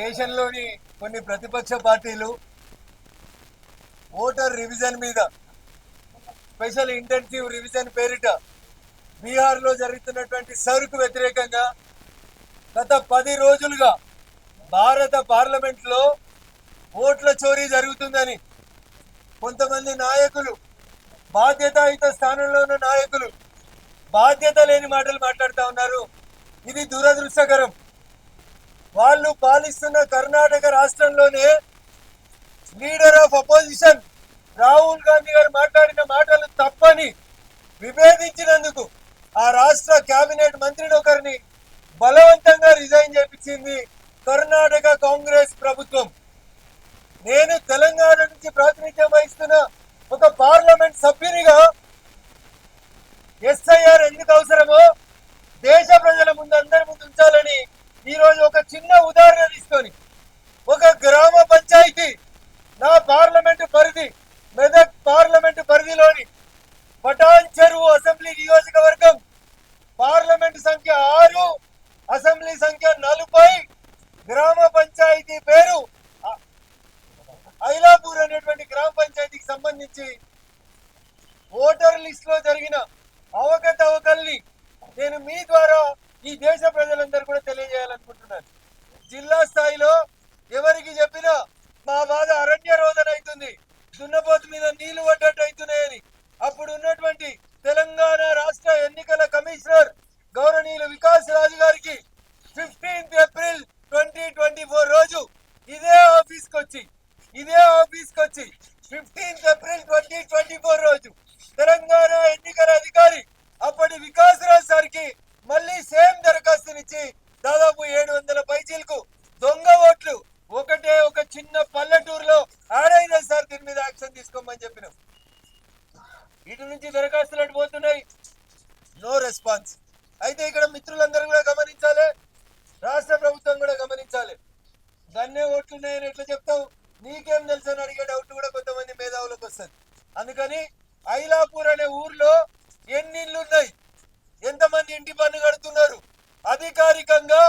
దేశంలోని కొన్ని ప్రతిపక్ష పార్టీలు ఓటర్ రివిజన్ మీద స్పెషల్ ఇంటెన్సివ్ రివిజన్ పేరిట బీహార్లో జరుగుతున్నటువంటి సరుకు వ్యతిరేకంగా గత పది రోజులుగా భారత పార్లమెంట్లో ఓట్ల చోరీ జరుగుతుందని కొంతమంది నాయకులు బాధ్యతాయుత స్థానంలో ఉన్న నాయకులు బాధ్యత లేని మాటలు మాట్లాడుతూ ఉన్నారు. ఇది దురదృష్టకరం. వాళ్ళు పాలిస్తున్న కర్ణాటక రాష్ట్రంలోనే leader of opposition Rahul Gandhi గారు మాట్లాడిన మాటలు తప్పని విభేదించినందుకు ఆ రాష్ట్ర కేబినెట్ మంత్రిని ఒకరిని బలవంతంగా రిజైన్ చేపించింది కర్ణాటక కాంగ్రెస్ ప్రభుత్వం నేను తెలంగాణ నుంచి ప్రాతినిధ్యం వహిస్తున్న ఒక పార్లమెంట్ సభ్యునిగా ఎస్ఐఆర్ ఎందుకు అవసరమో దేశ ప్రజల ముందు అందరి ముందు ఉంచాలని ఈ రోజు ఒక చిన్న ఉదాహరణ తీసుకొని ఒక గ్రామ పంచాయతీ నా పార్లమెంటు పరిధి మెదక్ పార్లమెంటు పరిధిలోని పటాన్ చెరువు అసెంబ్లీ నియోజకవర్గం పార్లమెంటు సంఖ్య ఆరు అసెంబ్లీ సంఖ్య నలభై. గ్రామ పంచాయతీ పేరు ఐలాపూర్ అనేటువంటి గ్రామ పంచాయతీకి సంబంధించి ఓటర్ లిస్ట్లో జరిగిన అవకతవకల్ని నేను మీ ద్వారా ఈ దేశ ప్రజలందరూ కూడా తెలియజేయాలనుకుంటున్నాను. జిల్లా స్థాయిలో ఎవరికి చెప్పినా మా బాధ అరణ్య రోదన అవుతుంది. దున్నపో మీద నీళ్ళు పడ్డట్టు అవుతున్నాయని అప్పుడు ఉన్నటువంటి తెలంగాణ రాష్ట్ర ఎన్నికల కమిషనర్ గౌరవనీయులు వికాస్ రాజు గారికి fifteenth April twenty twenty four రోజు ఇదే ఆఫీస్కి వచ్చి ఇదే ఆఫీస్కి వచ్చి fifteenth April twenty twenty four రోజు తెలంగాణ ఎన్నికల అధికారి అప్పటి వికాస్ రాజ్ సార్కి మళ్ళీ సేమ్ దరఖాస్తునిచ్చి దాదాపు ఏడు వందల పైచీలకు దొంగ ఓట్లు ఒకటే ఒక చిన్న పల్లెటూరులో ఆడైనా సార్ దీని మీద యాక్షన్ తీసుకోమని చెప్పినాం. ఇటు నుంచి దరఖాస్తులు అటు పోతున్నాయి? No response. అయితే ఇక్కడ మిత్రులందరూ కూడా గమనించాలి. రాష్ట్ర ప్రభుత్వం కూడా గమనించాలి. దన్నే ఓట్లు ఉన్నాయని ఎట్లా చెప్తావు? నీకేం తెలుసు అని అడిగే డౌట్ కూడా కొంతమంది మేధావులకు వస్తుంది. అందుకని ఐలాపూర్ అనే ఊర్లో ఎన్ని ఉన్నాయి ఎంతమంది ఇంటి పన్ను కడుతున్నారు? అధికారికంగా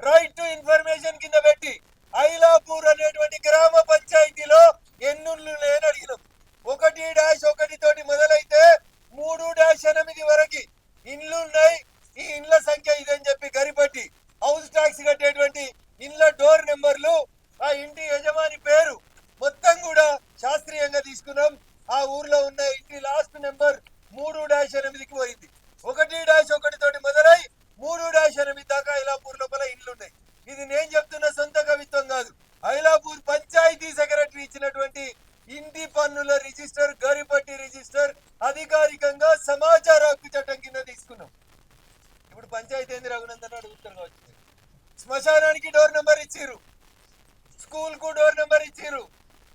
రైట్ టు ఇన్ఫర్మేషన్ కింద పెట్టి ఐలాపూర్ అనేటువంటి గ్రామ పంచాయతీలో ఎన్నుళ్ళు లేని అడిగినాం. ఒకటి డాష్ ఒకటి తోటి మొదలైతే మూడు డాష్ ఎనిమిది వరకు ఇండ్లు ఉన్నాయి ఈ ఇండ్ల సంఖ్య ఇదని చెప్పి గరిపట్టి హౌస్ ట్యాక్స్ కట్టేటువంటి ఇండ్ల డోర్ నెంబర్లు ఆ ఇంటి యజమాని పేరు మొత్తం కూడా శాస్త్రీయంగా తీసుకున్నాం. ఆ ఊర్లో ఉన్న ఇంటి లాస్ట్ నెంబర్ మూడు డాష్ ఎనిమిదికి పోయింది. ఒకటి డాష్ ఒకటి తోటి మొదలై మూడు డాష్ ఎనిమిది దాకా ఐలాపూర్ లోపల ఇండ్లున్నాయి. ఇది నేను చెప్తున్న సొంత కవిత్వం కాదు. ఐలాపూర్ పంచాయతీ సెక్రటరీ ఇచ్చినటువంటి ఇంటి పన్నుల రిజిస్టర్ గరిపట్టి రిజిస్టర్ అధికారికంగా సమాచార హక్కు చట్టం కింద తీసుకున్నాం. ఇప్పుడు పంచాయతీ ఏంది రఘునందన్ అడుగుతారు కావచ్చు. శ్మశానానికి డోర్ నెంబర్ ఇచ్చిర్రు. స్కూల్కు డోర్ నెంబర్ ఇచ్చిర్రు.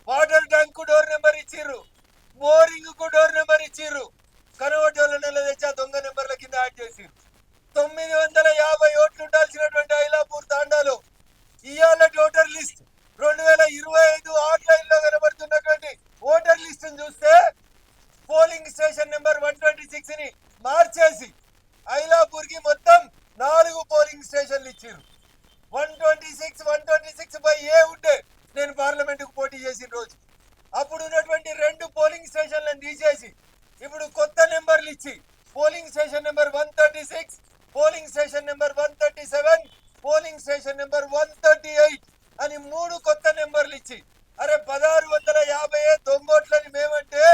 వాటర్ ట్యాంక్కు డోర్ నెంబర్ ఇచ్చిర్రు. బోరింగ్కు డోర్ పాలిటిక్స్ని మార్చేసి ఐలాపూర్కి మొత్తం నాలుగు పోలింగ్ స్టేషన్లు ఇచ్చారు. One twenty six one twenty six by A ఉంటే నేను పార్లమెంటుకు పోటీ చేసిన రోజు. అప్పుడు ఉన్నటువంటి రెండు పోలింగ్ స్టేషన్లను తీసేసి ఇప్పుడు కొత్త నెంబర్లు ఇచ్చి polling station number one thirty six polling station number one thirty seven polling station number one thirty eight అని మూడు కొత్త నెంబర్లు ఇచ్చి అరే పదహారు వందల యాభై దొంగోట్లని మేమంటే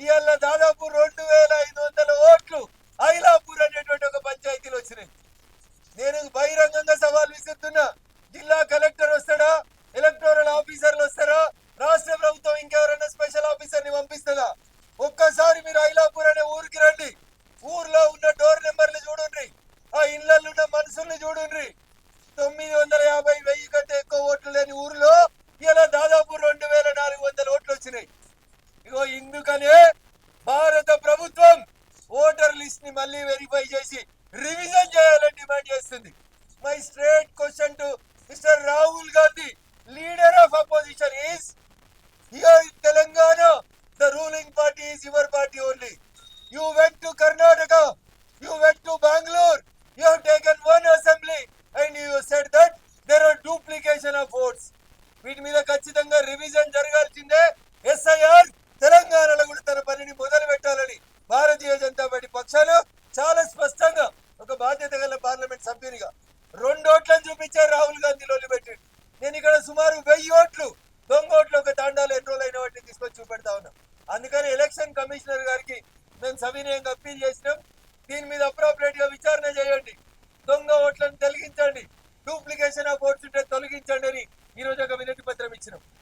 ఇవాళ దాదాపు రెండు వేల ఐదు వందల ఓట్లు Ailapur is your party only. You went to Karnataka, you went to Bangalore, you have taken one assembly and you said that there are duplication of votes. వీటి మీద ఖచ్చితంగా రివిజన్ జరగాల్సిందే. ఎస్ఐఆర్ తెలంగాణలో కూడా తన పనిని మొదలు పెట్టాలని భారతీయ జనతా పార్టీ పక్షాలు చాలా స్పష్టంగా ఒక బాధ్యత గల పార్లమెంట్ సభ్యునిగా రెండు ఓట్లను చూపించారు రాహుల్ గాంధీ పెట్టండి. నేను ఇక్కడ సుమారు వెయ్యి ఓట్లు దొంగ ఓట్లు ఒక తాండాలు ఎన్రోల్ అయిన వాటిని తీసుకొని చూపెడతా ఉన్నా. అందుకని ఎలక్షన్ కమిషనర్ గారికి మేము సవినయంగా అప్పీల్ చేసినాం. దీని మీద అప్రోపరేట్గా విచారణ చేయండి. దొంగ ఓట్లను తొలగించండి. డూప్లికేషన్ ఆఫ్ ఓట్స్ ఉంటే తొలగించండి అని ఈరోజు ఒక వినతి పత్రం ఇచ్చినాం.